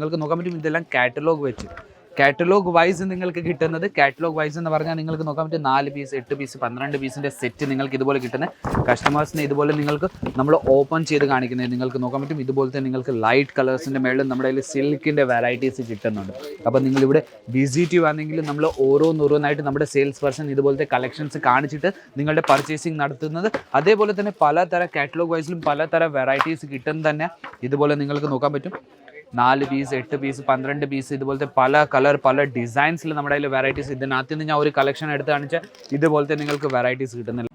നിങ്ങൾക്ക് നോക്കാൻ പറ്റും ഇതെല്ലാം കാറ്റലോഗ് വെച്ച്. കാറ്റലോഗ് വൈസ് നിങ്ങൾക്ക് കിട്ടുന്നത് കാറ്റലോഗ് വൈസ് എന്ന് പറഞ്ഞാൽ നിങ്ങൾക്ക് നോക്കാൻ പറ്റും നാല് പീസ് എട്ട് പീസ് പന്ത്രണ്ട് പീസിന്റെ സെറ്റ് നിങ്ങൾക്ക് ഇതുപോലെ കിട്ടുന്ന കസ്റ്റമേഴ്സിനെ ഇതുപോലെ നിങ്ങൾക്ക് നമ്മൾ ഓപ്പൺ ചെയ്ത് കാണിക്കുന്നത്. നിങ്ങൾക്ക് നോക്കാൻ പറ്റും ഇതുപോലെ തന്നെ നിങ്ങൾക്ക് ലൈറ്റ് കളേഴ്സിന്റെ മേളിൽ നമ്മുടെ കയ്യിൽ സിൽക്കിന്റെ വെറൈറ്റീസ് കിട്ടുന്നുണ്ട്. അപ്പോൾ നിങ്ങളിവിടെ വിസിറ്റ് ആണെങ്കിൽ നമ്മൾ ഓരോന്നോരോന്നായിട്ട് നമ്മുടെ സെയിൽസ് പേഴ്സൺ ഇതുപോലത്തെ കളക്ഷൻസ് കാണിച്ചിട്ട് നിങ്ങളുടെ പർച്ചേസിങ് നടത്തുന്നത്. അതേപോലെ തന്നെ പലതരം കാറ്റലോഗ് വൈസിലും പലതരം വെറൈറ്റീസ് കിട്ടുന്ന തന്നെ. ഇതുപോലെ നിങ്ങൾക്ക് നോക്കാൻ പറ്റും. നാല് പീസ് എട്ട് പീസ് പന്ത്രണ്ട് പീസ് ഇതുപോലത്തെ പല കളർ പല ഡിസൈൻസിൽ നമ്മുടെ കയ്യിൽ വെറൈറ്റീസ് ഇതിനകത്ത് നിന്ന് ഞാൻ ഒരു കളക്ഷൻ എടുത്ത് കാണിച്ചാൽ ഇതുപോലത്തെ നിങ്ങൾക്ക് വെറൈറ്റീസ് കിട്ടുന്നില്ല.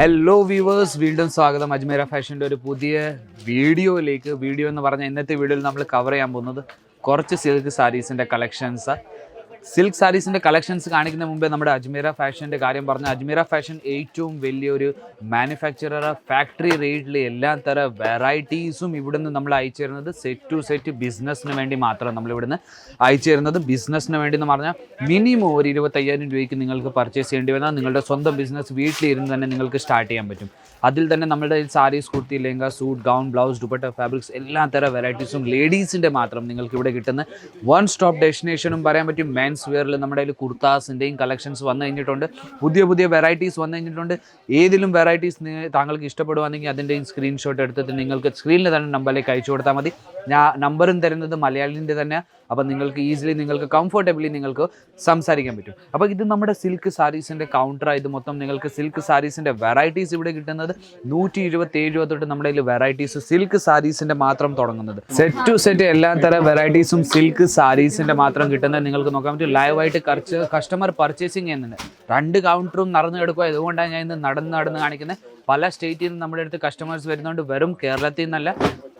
ഹലോ വ്യൂവേഴ്സ് വീണ്ടും സ്വാഗതം. അജ്മീര ഫാഷന്റെ ഒരു പുതിയ വീഡിയോയിലേക്ക്. വീഡിയോ എന്ന് പറഞ്ഞാൽ ഇന്നത്തെ വീഡിയോയിൽ നമ്മൾ കവർ ചെയ്യാൻ പോകുന്നത് കുറച്ച് സിൽക്ക് സാരീസിന്റെ കളക്ഷൻസ് സിൽക്ക് സാരീസിന്റെ കളക്ഷൻസ് കാണിക്കുന്ന മുമ്പേ നമ്മുടെ അജ്മീര ഫാഷന്റെ കാര്യം പറഞ്ഞ അജ്മീര ഫാഷൻ ഏറ്റവും വലിയൊരു മാനുഫാക്ചറർ ഫാക്ടറി റേറ്റിൽ എല്ലാ തര വെറൈറ്റീസും ഇവിടുന്ന് നമ്മൾ അയച്ചു തരുന്നത് സെറ്റ് ടു സെറ്റ് ബിസിനസ്സിന് വേണ്ടി മാത്രം നമ്മൾ ഇവിടുന്ന് അയച്ചു തരുന്നത് ബിസിനസ്സിന് വേണ്ടി എന്ന് പറഞ്ഞാൽ മിനിമം ഒരു ഇരുപത്തയ്യായിരം രൂപയ്ക്ക് നിങ്ങൾക്ക് പർച്ചേസ് ചെയ്യേണ്ടി വന്നാൽ നിങ്ങളുടെ സ്വന്തം ബിസിനസ് വീട്ടിലിരുന്ന് തന്നെ നിങ്ങൾക്ക് സ്റ്റാർട്ട് ചെയ്യാൻ പറ്റും. അതിൽ തന്നെ നമ്മുടെ sarees kurti lehenga suit gown blouse dupatta fabrics എല്ലാ തരം വെറൈറ്റീസും ലേഡീസിന്റെ മാത്രം നിങ്ങൾക്ക് ഇവിടെ കിട്ടുന്ന വൺ സ്റ്റോപ്പ് ഡെസ്റ്റിനേഷനും പറയാൻ പറ്റും. മെൻസ് വെയറിൽ നമ്മുടെ കയ്യിൽ കുർത്താസിന്റെയും കളക്ഷൻസ് വന്നു കഴിഞ്ഞിട്ടുണ്ട്. പുതിയ പുതിയ വെറൈറ്റീസ് വന്നു കഴിഞ്ഞിട്ടുണ്ട്. ഏതിലും വെറൈറ്റീസ് താങ്കൾക്ക് ഇഷ്ടപ്പെടുവാണെങ്കിൽ അതിന്റെയും സ്ക്രീൻഷോട്ട് എടുത്തിട്ട് നിങ്ങൾക്ക് സ്ക്രീനിൽ തന്നെ നമ്പറിലേക്ക് അയച്ചു കൊടുത്താൽ മതി. ഞാൻ നമ്പറും തരുന്നത് മലയാളിന്റെ തന്നെ അപ്പോൾ നിങ്ങൾക്ക് ഈസിലി നിങ്ങൾക്ക് കംഫർട്ടബിളി നിങ്ങൾക്ക് സംസാരിക്കാൻ പറ്റും. അപ്പോൾ ഇത് നമ്മുടെ സിൽക്ക് സാരീസിന്റെ കൗണ്ടർ ഇത് മൊത്തം നിങ്ങൾക്ക് സിൽക്ക് സാരീസിന്റെ വെറൈറ്റീസ് ഇവിടെ കിട്ടുന്നത്. നൂറ്റി ഇരുപത്തി ഏഴ് രൂപ തൊട്ട് നമ്മുടെ കയ്യിൽ വെറൈറ്റീസ് സിൽക്ക് സാരീസിന്റെ മാത്രം തുടങ്ങുന്നത്. സെറ്റ് ടു സെറ്റ് എല്ലാ തരം വെറൈറ്റീസും സിൽക്ക് സാരീസിന്റെ മാത്രം കിട്ടുന്നത് നിങ്ങൾക്ക് നോക്കാൻ പറ്റും. ലൈവായിട്ട് കസ്റ്റമർ പർച്ചേസിങ് ചെയ്യുന്നുണ്ട്. രണ്ട് കൗണ്ടറും നടന്നു കിടക്കുക അതുകൊണ്ടാണ് ഞാൻ ഇന്ന് നടന്ന് നടന്ന് കാണിക്കുന്നത് പല സ്റ്റേറ്റിൽ നിന്ന് നമ്മുടെ അടുത്ത് കസ്റ്റമേഴ്സ് വരുന്നതുകൊണ്ട് വെറും കേരളത്തിൽ നിന്നല്ല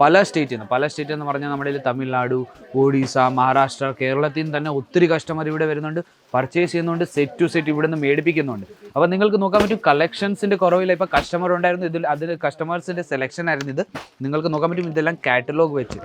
പല സ്റ്റേറ്റിൽ നിന്ന്. പല സ്റ്റേറ്റ് എന്ന് പറഞ്ഞാൽ നമ്മുടെ തമിഴ്നാട് ഒഡീസ മഹാരാഷ്ട്ര കേരളത്തിൽ നിന്ന് തന്നെ ഒത്തിരി കസ്റ്റമർ ഇവിടെ വരുന്നുണ്ട് പർച്ചേസ് ചെയ്യുന്നുണ്ട് സെറ്റ് ടു സെറ്റ് ഇവിടെ നിന്ന് മേടിപ്പിക്കുന്നുണ്ട്. അപ്പോൾ നിങ്ങൾക്ക് നോക്കാൻ പറ്റും കളക്ഷൻസിന്റെ കുറവില്ല. ഇപ്പോൾ കസ്റ്റമർ ഉണ്ടായിരുന്നു ഇതിൽ അതിൽ കസ്റ്റമേഴ്സിന്റെ സെലക്ഷൻ ആയിരുന്നു ഇത്. നിങ്ങൾക്ക് നോക്കാൻ പറ്റും ഇതെല്ലാം കാറ്റലോഗ് വെച്ച്.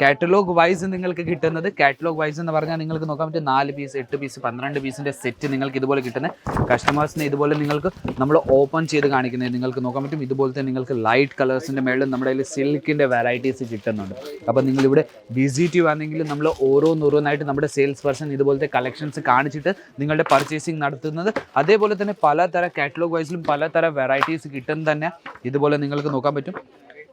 കാറ്റലോഗ് വൈസ് നിങ്ങൾക്ക് കിട്ടുന്നത് കാറ്റലോഗ് വൈസ് എന്ന് പറഞ്ഞാൽ നിങ്ങൾക്ക് നോക്കാൻ പറ്റും നാല് പീസ് എട്ട് പീസ് പന്ത്രണ്ട് പീസിന്റെ സെറ്റ് നിങ്ങൾക്ക് ഇതുപോലെ കിട്ടുന്ന കസ്റ്റമേഴ്സിന് ഇതുപോലെ നിങ്ങൾക്ക് നമ്മൾ ഓപ്പൺ ചെയ്ത് കാണിക്കുന്നത്. നിങ്ങൾക്ക് നോക്കാൻ പറ്റും തന്നെ നിങ്ങൾക്ക് ലൈറ്റ് കളേഴ്സിന്റെ മേളിൽ നമ്മുടെ കയ്യിൽ സിൽക്കിന്റെ വെറൈറ്റീസ് കിട്ടുന്നുണ്ട്. അപ്പോൾ നിങ്ങളിവിടെ വിസിറ്റ് ആണെങ്കിൽ നമ്മൾ ഓരോന്നോരോന്നായിട്ട് നമ്മുടെ സെയിൽസ് പേഴ്സൺ ഇതുപോലത്തെ കളക്ഷൻസ് കാണിച്ചിട്ട് നിങ്ങളുടെ പർച്ചേസിങ് നടത്തുന്നത്. അതേപോലെ തന്നെ പലതരം കാറ്റലോഗ് വൈസിലും പലതരം വെറൈറ്റീസ് കിട്ടുന്ന തന്നെ. ഇതുപോലെ നിങ്ങൾക്ക് നോക്കാൻ പറ്റും.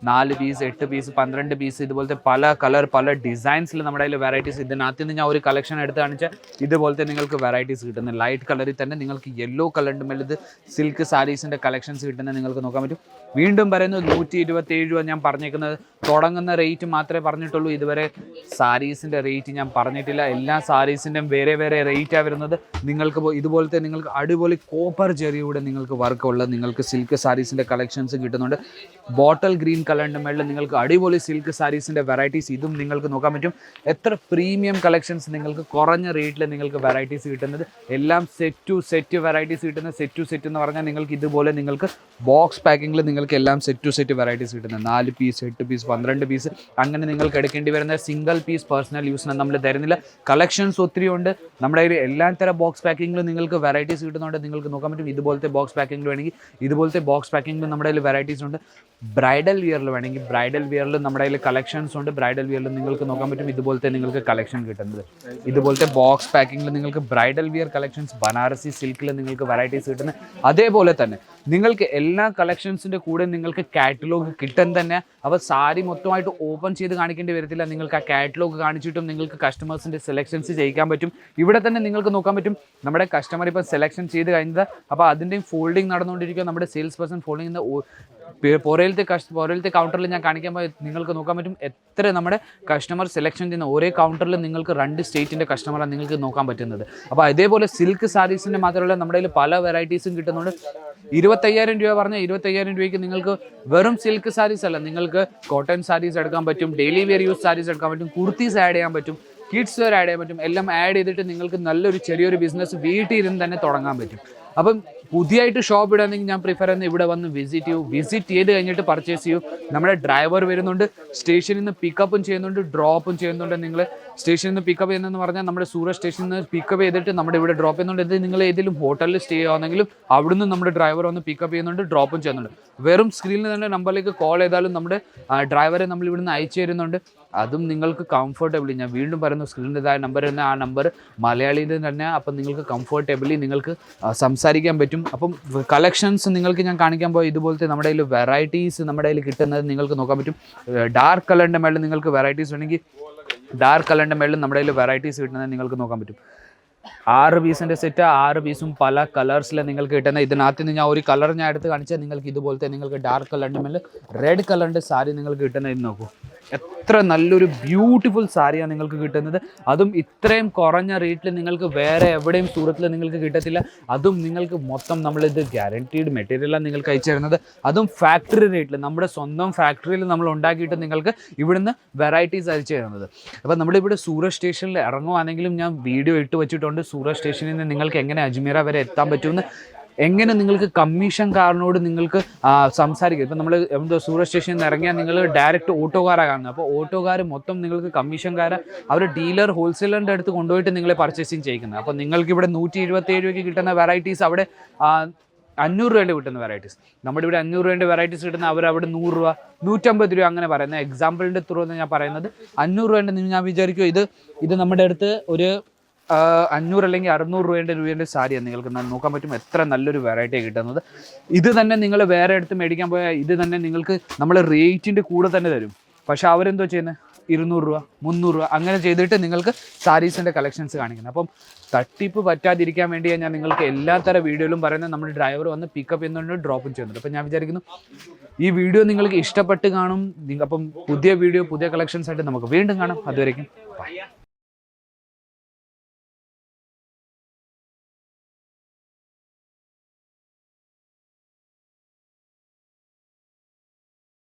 നാല് പീസ് എട്ട് പീസ് പന്ത്രണ്ട് പീസ് ഇതുപോലത്തെ പല കളർ പല ഡിസൈൻസിൽ നമ്മുടെ കയ്യിൽ വെറൈറ്റീസ് ഇതിനകത്ത് നിന്ന് ഞാൻ ഒരു കളക്ഷൻ എടുത്ത് കാണിച്ചാൽ ഇതുപോലത്തെ നിങ്ങൾക്ക് വെറൈറ്റീസ് കിട്ടുന്ന ലൈറ്റ് കളറിൽ തന്നെ നിങ്ങൾക്ക് യെല്ലോ കളറിന്റെ മേലെ ഇത് സിൽക്ക് സാരീസിന്റെ കളക്ഷൻസ് കിട്ടുന്നത് നിങ്ങൾക്ക് നോക്കാൻ പറ്റും. വീണ്ടും പറയുന്നത് നൂറ്റി ഇരുപത്തി ഏഴ് രൂപ ഞാൻ പറഞ്ഞേക്കുന്നത്. തുടങ്ങുന്ന റേറ്റ് മാത്രമേ പറഞ്ഞിട്ടുള്ളൂ. ഇതുവരെ സാരീസിന്റെ റേറ്റ് ഞാൻ പറഞ്ഞിട്ടില്ല. എല്ലാ സാരീസിന്റെയും വേറെ വേറെ റേറ്റാണ് വരുന്നത്. നിങ്ങൾക്ക് ഇതുപോലത്തെ നിങ്ങൾക്ക് അടിപൊളി കോപ്പർ ചെറിയൂടെ നിങ്ങൾക്ക് വർക്ക് നിങ്ങൾക്ക് സിൽക്ക് സാരീസിന്റെ കളക്ഷൻസ് കിട്ടുന്നുണ്ട്. ബോട്ടൽ ഗ്രീൻ കളറിന്റെ മേളിൽ നിങ്ങൾക്ക് അടിപൊളി സിൽക്ക് സാരീസിന്റെ വെറൈറ്റീസ് ഇതും നിങ്ങൾക്ക് നോക്കാൻ പറ്റും. എത്ര പ്രീമിയം കളക്ഷൻസ് നിങ്ങൾക്ക് കുറഞ്ഞ റേറ്റിൽ നിങ്ങൾക്ക് വെറൈറ്റീസ് കിട്ടുന്നത്. എല്ലാം സെറ്റ് ടു സെറ്റ് വെറൈറ്റീസ് കിട്ടുന്ന സെറ്റ് ടു സെറ്റ് എന്ന് പറഞ്ഞാൽ നിങ്ങൾക്ക് ഇതുപോലെ നിങ്ങൾക്ക് ബോക്സ് പാക്കിങ്ങിൽ നിങ്ങൾക്ക് എല്ലാം സെറ്റ് ടു സെറ്റ് വെറൈറ്റീസ് കിട്ടുന്നത്. നാല് പീസ് എട്ട് പീസ് പന്ത്രണ്ട് പീസ് അങ്ങനെ നിങ്ങൾക്ക് എടുക്കേണ്ടി വരുന്ന സിംഗിൾ പീസ് പേഴ്സണൽ യൂസിന് നമ്മൾ തരുന്നില്ല. കളക്ഷൻസ് ഒത്തിരി ഉണ്ട്. നമ്മുടെ കയ്യിൽ എല്ലാ തരം ബോക്സ് പാക്കിങ്ങിലും നിങ്ങൾക്ക് വെറൈറ്റീസ് കിട്ടുന്നുണ്ട്. നിങ്ങൾക്ക് നോക്കാൻ പറ്റും. ഇതുപോലത്തെ ബോക്സ് പാക്കിങ്ങിൽ വേണമെങ്കിൽ ഇതുപോലത്തെ ബോക്സ് പാക്കിങ്ങിലും നമ്മുടെ കയ്യിൽ വെറൈറ്റീസ് ഉണ്ട്. ബ്രൈഡൽ വിയർ വിയറിൽ വേണമെങ്കിൽ ബ്രൈഡൽ വിയറിൽ നമ്മുടെ കയ്യിൽ കളക്ഷൻസ് ഉണ്ട്. ബ്രൈഡൽ വിയറിൽ നിങ്ങൾക്ക് നോക്കാൻ പറ്റും. ഇതുപോലത്തെ നിങ്ങൾക്ക് കളക്ഷൻ കിട്ടുന്നത്. ഇതുപോലത്തെ ബോക്സ് പാക്കിങ്ങിൽ നിങ്ങൾക്ക് ബ്രൈഡൽ വിയർ കളക്ഷൻസ് ബനാറസി സിൽക്കിൽ നിങ്ങൾക്ക് വെറൈറ്റീസ് കിട്ടുന്നത്. അതേപോലെ തന്നെ നിങ്ങൾക്ക് എല്ലാ കളക്ഷൻസിന്റെ കൂടെ നിങ്ങൾക്ക് കാറ്റലോഗ് കിട്ടാൻ തന്നെ. അപ്പോൾ സാരി മൊത്തമായിട്ട് ഓപ്പൺ ചെയ്ത് കാണിക്കേണ്ടി വരത്തില്ല. നിങ്ങൾക്ക് ആ കാറ്റലോഗ് കാണിച്ചിട്ടും നിങ്ങൾക്ക് കസ്റ്റമേഴ്സിന്റെ സെലക്ഷൻസ് ചെയ്യിക്കാൻ പറ്റും. ഇവിടെ തന്നെ നിങ്ങൾക്ക് നോക്കാൻ പറ്റും. നമ്മുടെ കസ്റ്റമർ ഇപ്പോൾ സെലക്ഷൻ ചെയ്ത് കഴിഞ്ഞത്. അപ്പോൾ അതിന്റെയും ഫോൾഡിങ് നടന്നുകൊണ്ടിരിക്കുക. നമ്മുടെ സെയിൽസ് പേഴ്സൺ ഫോൾഡിങ് പുറയിലത്തെ കസ്റ്റ പുറയിലത്തെ കൗണ്ടറിൽ ഞാൻ കാണിക്കാൻ പോയി നിങ്ങൾക്ക് നോക്കാൻ പറ്റും. എത്ര നമ്മുടെ കസ്റ്റമർ സെലക്ഷൻ ചെയ്യുന്ന ഒരേ കൗണ്ടറിൽ നിങ്ങൾക്ക് രണ്ട് സ്റ്റേറ്റിന്റെ കസ്റ്റമറാണ് നിങ്ങൾക്ക് നോക്കാൻ പറ്റുന്നത്. അപ്പോൾ അതേപോലെ സിൽക്ക് സാരീസിന്റെ മാത്രമല്ല നമ്മുടെ കയ്യിൽ പല വെറൈറ്റീസും കിട്ടുന്നുണ്ട്. ഇരുപത്തയ്യായിരം രൂപ പറഞ്ഞാൽ ഇരുപത്തയ്യായിരം രൂപയ്ക്ക് നിങ്ങൾക്ക് വെറും സിൽക്ക് സാരീസ് അല്ല നിങ്ങൾക്ക് കോട്ടൺ സാരീസ് എടുക്കാൻ പറ്റും ഡെയിലി വെയർ യൂസ് സാരീസ് എടുക്കാൻ പറ്റും കുർത്തീസ് ആഡ് ചെയ്യാൻ പറ്റും കിഡ്സ് വെയർ ആഡ് ചെയ്യാൻ പറ്റും എല്ലാം ആഡ് ചെയ്തിട്ട് നിങ്ങൾക്ക് നല്ലൊരു ചെറിയൊരു ബിസിനസ് വീട്ടിൽ ഇരുന്ന് തന്നെ തുടങ്ങാൻ പറ്റും. അപ്പം പുതിയതായിട്ട് ഷോപ്പ് ഇടാണെങ്കിൽ ഞാൻ പ്രിഫർ ചെയ്യുന്നത് ഇവിടെ വന്ന് വിസിറ്റ് ചെയ്യൂ. വിസിറ്റ് ചെയ്ത് കഴിഞ്ഞിട്ട് പർച്ചേസ് ചെയ്യൂ. നമ്മുടെ ഡ്രൈവർ വരുന്നുണ്ട്. സ്റ്റേഷനിൽ നിന്ന് പിക്കപ്പും ചെയ്യുന്നുണ്ട്. ഡ്രോപ്പും ചെയ്യുന്നുണ്ട് നിങ്ങൾ സ്റ്റേഷനിൽ നിന്ന് പിക്കപ്പ് ചെയ്യുന്നതെന്ന് പറഞ്ഞാൽ നമ്മുടെ സൂറത്ത് സ്റ്റേഷനിൽ നിന്ന് പിക്കപ്പ് ചെയ്തിട്ട് നമ്മുടെ ഇവിടെ ഡ്രോപ്പ് ചെയ്യുന്നുണ്ട്. ഇത് നിങ്ങൾ ഏതെങ്കിലും ഹോട്ടലിൽ സ്റ്റേ ചെയ്യുകയാണെങ്കിലും അവിടുന്ന് നമ്മുടെ ഡ്രൈവർ വന്ന് പിക്കപ്പ് ചെയ്യുന്നുണ്ട് ഡ്രോപ്പും ചെയ്യുന്നുണ്ട്. വെറും സ്ക്രീനിൽ തന്നെ നമ്പറിലേക്ക് കോൾ ചെയ്താലും നമ്മുടെ ഡ്രൈവറെ നമ്മൾ ഇവിടുന്ന് അയച്ചു തരുന്നുണ്ട്. അതും നിങ്ങൾക്ക് കംഫർട്ടബിളി ഞാൻ വീണ്ടും പറയുന്നു സ്ക്രീനിന്റെതായ നമ്പർ തന്നെ. ആ നമ്പർ മലയാളിയുടെ തന്നെ. അപ്പം നിങ്ങൾക്ക് കംഫർട്ടബിളി നിങ്ങൾക്ക് സംസാരിക്കാൻ പറ്റും. അപ്പം കളക്ഷൻസ് നിങ്ങൾക്ക് ഞാൻ കാണിക്കാൻ പോയി ഇതുപോലത്തെ നമ്മുടെ കയ്യിൽ വെറൈറ്റീസ് നമ്മുടെ കയ്യിൽ കിട്ടുന്നത് നിങ്ങൾക്ക് നോക്കാൻ പറ്റും. ഡാർക്ക് കളറിന്റെ മേളിൽ നിങ്ങൾക്ക് വെറൈറ്റീസ് വേണമെങ്കിൽ ഡാർക്ക് കളറിന്റെ മേളിൽ നമ്മുടെ കയ്യിൽ വെറൈറ്റീസ് കിട്ടുന്നത് നിങ്ങൾക്ക് നോക്കാൻ പറ്റും. ആറ് പീസിന്റെ സെറ്റ് ആറ് പീസും പല കളേഴ്സിൽ നിങ്ങൾക്ക് കിട്ടുന്ന ഇതിനകത്ത് നിന്ന് ഞാൻ ഒരു കളർ ഞാൻ എടുത്ത് കാണിച്ചാൽ നിങ്ങൾക്ക് ഇതുപോലത്തെ നിങ്ങൾക്ക് ഡാർക്ക് കളറിന്റെ മേലെ റെഡ് കളറിന്റെ സാരി നിങ്ങൾക്ക് കിട്ടുന്ന ഇത് നോക്കൂ. എത്ര നല്ലൊരു ബ്യൂട്ടിഫുൾ സാരിയാണ് നിങ്ങൾക്ക് കിട്ടുന്നത്. അതും ഇത്രയും കുറഞ്ഞ റേറ്റിൽ നിങ്ങൾക്ക് വേറെ എവിടെയും സൂറത്തിൽ നിങ്ങൾക്ക് കിട്ടത്തില്ല. അതും നിങ്ങൾക്ക് മൊത്തം നമ്മളിത് ഗ്യാരണ്ടീഡ് മെറ്റീരിയലാണ് നിങ്ങൾക്ക് അയച്ചു തരുന്നത്. അതും ഫാക്ടറി റേറ്റിൽ നമ്മുടെ സ്വന്തം ഫാക്ടറിയിൽ നമ്മൾ ഉണ്ടാക്കിയിട്ട് നിങ്ങൾക്ക് ഇവിടുന്ന് വെറൈറ്റീസ് അയച്ചു തരുന്നത്. അപ്പോൾ നമ്മളിവിടെ സൂറത്ത് സ്റ്റേഷനിൽ ഇറങ്ങുവാണെങ്കിലും ഞാൻ വീഡിയോ ഇട്ട് വെച്ചിട്ടുണ്ട്. സൂറത്ത് സ്റ്റേഷനിൽ നിന്ന് നിങ്ങൾക്ക് എങ്ങനെ അജ്മീറ വരെ എത്താൻ പറ്റുമെന്ന് എങ്ങനെ നിങ്ങൾക്ക് കമ്മീഷൻകാരനോട് നിങ്ങൾക്ക് സംസാരിക്കുക സംസാരിക്കാം? ഇപ്പം നമ്മൾ എന്തോ സൂറത്ത് സ്റ്റേഷനിൽ നിന്ന് ഇറങ്ങിയാൽ നിങ്ങൾ ഡയറക്റ്റ് ഓട്ടോകാരാണ് കാണുന്നത്. അപ്പോൾ ഓട്ടോകാർ മൊത്തം നിങ്ങൾക്ക് കമ്മീഷൻകാരെ അവർ ഡീലർ ഹോൾസെയിലറിന്റെ അടുത്ത് കൊണ്ടുപോയിട്ട് നിങ്ങളെ പർച്ചേസിങ് ചെയ്യിക്കുന്നത്. അപ്പോൾ നിങ്ങൾക്ക് ഇവിടെ നൂറ്റി ഇരുപത്തി ഏഴ് രൂപയ്ക്ക് കിട്ടുന്ന വെറൈറ്റീസ് അവിടെ അഞ്ഞൂറ് രൂപയുടെ കിട്ടുന്ന വെറൈറ്റീസ് നമ്മുടെ ഇവിടെ അഞ്ഞൂറ് രൂപയുടെ വെറൈറ്റീസ് കിട്ടുന്ന അവർ അവിടെ നൂറ് രൂപ നൂറ്റമ്പത് രൂപ അങ്ങനെ പറയുന്നത്. എക്സാമ്പിളിന്റെ ത്രൂ എന്ന് ഞാൻ പറയുന്നത് അഞ്ഞൂറ് രൂപയുടെ ഞാൻ വിചാരിക്കും ഇത് ഇത് നമ്മുടെ അടുത്ത് ഒരു അഞ്ഞൂറ് അല്ലെങ്കിൽ അറുന്നൂറ് രൂപേന്റെ രൂപേന്റെ സാരിയാണ് നിങ്ങൾക്ക് നോക്കാൻ പറ്റും. എത്ര നല്ലൊരു വെറൈറ്റി കിട്ടുന്നത്. ഇത് തന്നെ നിങ്ങൾ വേറെ അടുത്ത് മേടിക്കാൻ പോയാൽ ഇത് തന്നെ നിങ്ങൾക്ക് നമ്മൾ റേറ്റിന്റെ കൂടെ തന്നെ തരും. പക്ഷേ അവരെന്തോ ചെയ്യുന്നത് ഇരുന്നൂറ് രൂപ മുന്നൂറ് രൂപ അങ്ങനെ ചെയ്തിട്ട് നിങ്ങൾക്ക് സാരീസിന്റെ കളക്ഷൻസ് കാണിക്കുന്നത് അപ്പം തട്ടിപ്പ് പറ്റാതിരിക്കാൻ വേണ്ടി ഞാൻ നിങ്ങൾക്ക് എല്ലാ തരം വീഡിയോയിലും പറയുന്നത് നമ്മുടെ ഡ്രൈവർ വന്ന് പിക്കപ്പ് ചെയ്യുന്നുണ്ട് ഡ്രോപ്പും ചെയ്യുന്നുണ്ട്. അപ്പം ഞാൻ വിചാരിക്കുന്നു ഈ വീഡിയോ നിങ്ങൾക്ക് ഇഷ്ടപ്പെട്ട് കാണും. അപ്പം പുതിയ വീഡിയോ പുതിയ കളക്ഷൻസ് ആയിട്ട് നമുക്ക് വീണ്ടും കാണാം. അതുവരേക്കും